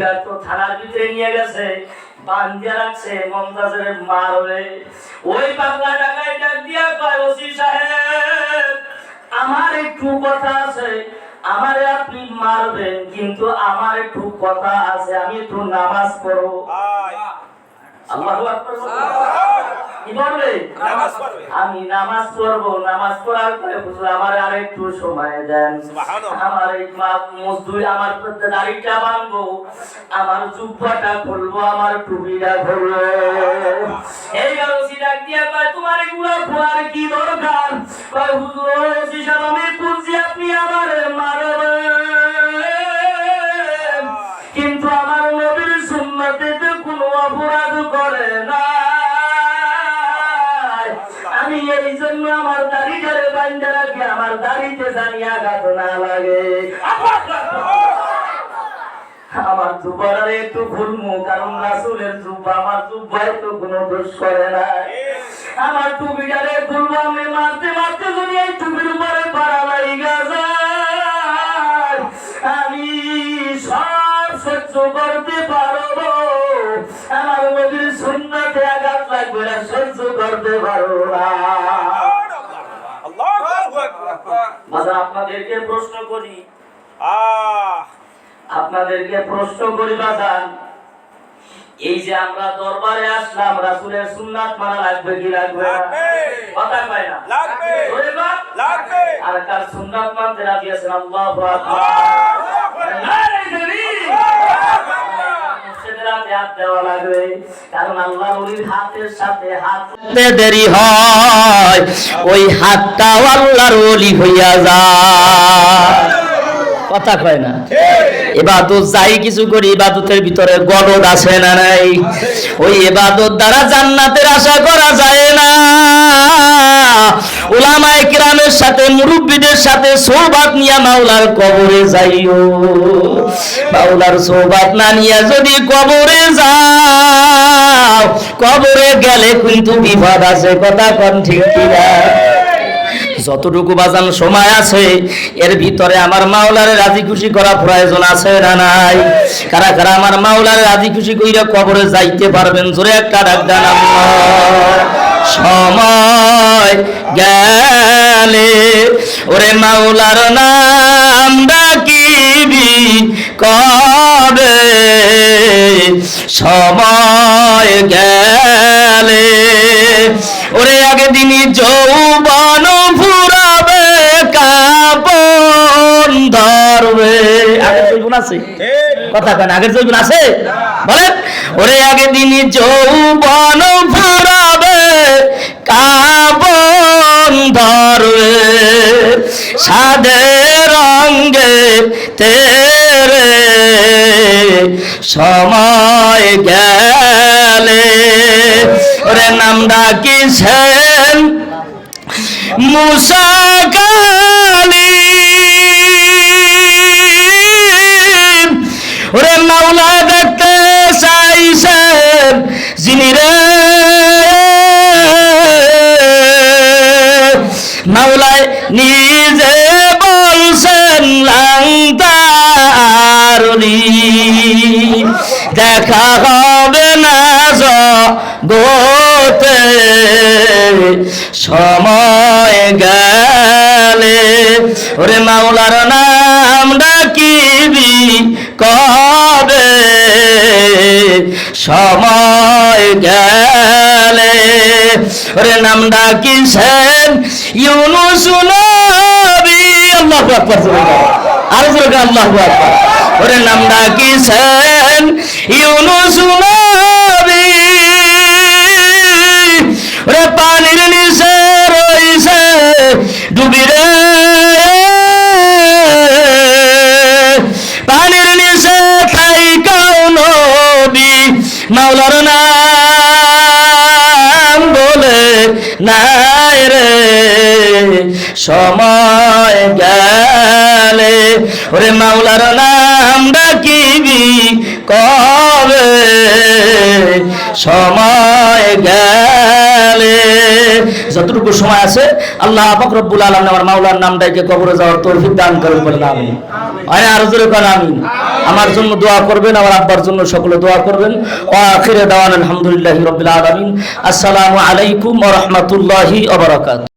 এইবার তো থানার ভিতরে নিয়ে গেছে রাখছে, মমতাজের মারবে। ওই বাংলা টাকায় ডাক দিয়া কয়, ওসি সাহেব, আমার একটু কথা আছে, আমারে আপনি মারবেন, কিন্তু আমার একটু কথা আছে, আমি একটু নামাজ পড়ব। আল্লাহু আকবার কি বলবে? নামাজ পড়বে। আমি নামাজ পড়ব নামাজ পড়ার পরে হুজুর আমার আর একটু সময় দেন। আমার এই মা মজদুর আমার দাড়িটা বাঁধবো আমার জুব্বাটা খুলবো আমার টুপিটা খুলবো। এই গারসি ডাক দিয়া তোমার কি দরকার? কয় হুজুর এই জন্য আমার বান্ধে রাখি আমার দাড়িতে জানি আঘাত না লাগে? আমার জুব্বারে একটু ভুলমু কারণ রাসুলের জুব্বা আমার জুব্বায় তো কোনো দোষ করে না। আমার টুপিটারে খুলবো আমি মারতে মারতে যদি এই টুপির উপরে পাড়া লাইগা যায়, আমি সব সহ্য করতে পারব সহ্য করতে না আচ্ছা আপনাদেরকে প্রশ্ন করি। আপনাদেরকে প্রশ্ন করি বাজান এই যে আমরা দরবারে আসলাম রাসূলের সুন্নাত মানা লাগবে কি লাগবে? কথা কয় না। লাগবে। লাগবে। আর কার সুন্নাত মানতে রাজি আছেন? আল্লাহু আকবার আকবার। নারে তাকবীর। মুর্শিদের হাতে হাত দেরি হয়, ওই হাতটাও আল্লাহর ওলি হইয়া যায়। কথা কয় না? এবাদত যাই কিছু করি ইবাদতের ভিতরে গলদ আছে না নাই? ওই এবাদত দ্বারা জান্নাতের আশা করা যায় না। ওলামায়ে কিরামের সাথে, মুরব্বীদের সাথে সোহবাত নিয়া মাওলার কবরে যাইও। মাওলার সোহবাত না নিয়া যদি কবরে যাও, কবরে গেলে কিন্তু বিপদ আছে, কথা কন ঠিক কিনা? যতটুকু বাজান সময় আছে, এর ভিতরে আমার মাওলারে রাজি খুশি করা প্রয়োজন আছে না নাই? কারা কারা আমার মাওলারে রাজি খুশি কইরা কবরে যাইতে পারবেন? জোরে একটা ডাক। সময় গেলে। ওরে মাওলার নাম ডাকিবি কবে? সময় গেলে। ওরে আগে দিনই যৌবন ফুরাবে, কাপন ধরবে। আগের যৌবন আছে? কথা কেন, আগের যৌবন আছে? বলেন, ওরে আগে দিনই যৌবন ফুরাবে কাপন ধরবে সাদে রঙ্গে তেরে। সময় গেলে ওরে নাম ডাকিছেন মুসাকালি ওরে মাওলা দেখা হবে না জগতে সময় গেলে। ওরে মাওলার নাম ডাকিবি কবে? সময় গেলে। ওরে নাম ডাকিছেন ইউনুস নবী। আল্লাহু জোরে বলো। আরও জোরে আল্লাহু ওরে নাম ডাকিছেন ইউনুস নবী। পানির নিচে রইছে ডুবি পানির নিচে খাই কাউ মাওলার নাম বলে নাই রে। সময় গেলে, ওরে মাওলার নাম ডাকিবি কবে সময় গেলে। যতটুকু সময় আছে, আল্লাহ রব্বুল আলামিন আমার মাওলার নাম নামটাকে কবরে যাওয়ার তৌফিক দান করেন বলেন আমিন আরে আরও জোরে কোন আমিন। আমার জন্য দোয়া করবেন, আমার আব্বার জন্য সকলে দোয়া করবেন। ওয়া আখিরে দাওয়ান, আলহামদুলিল্লাহি রাব্বিল আলামিন। আসসালামু আলাইকুম ওয়া রাহমাতুল্লাহি ওয়া বারাকাতুহু।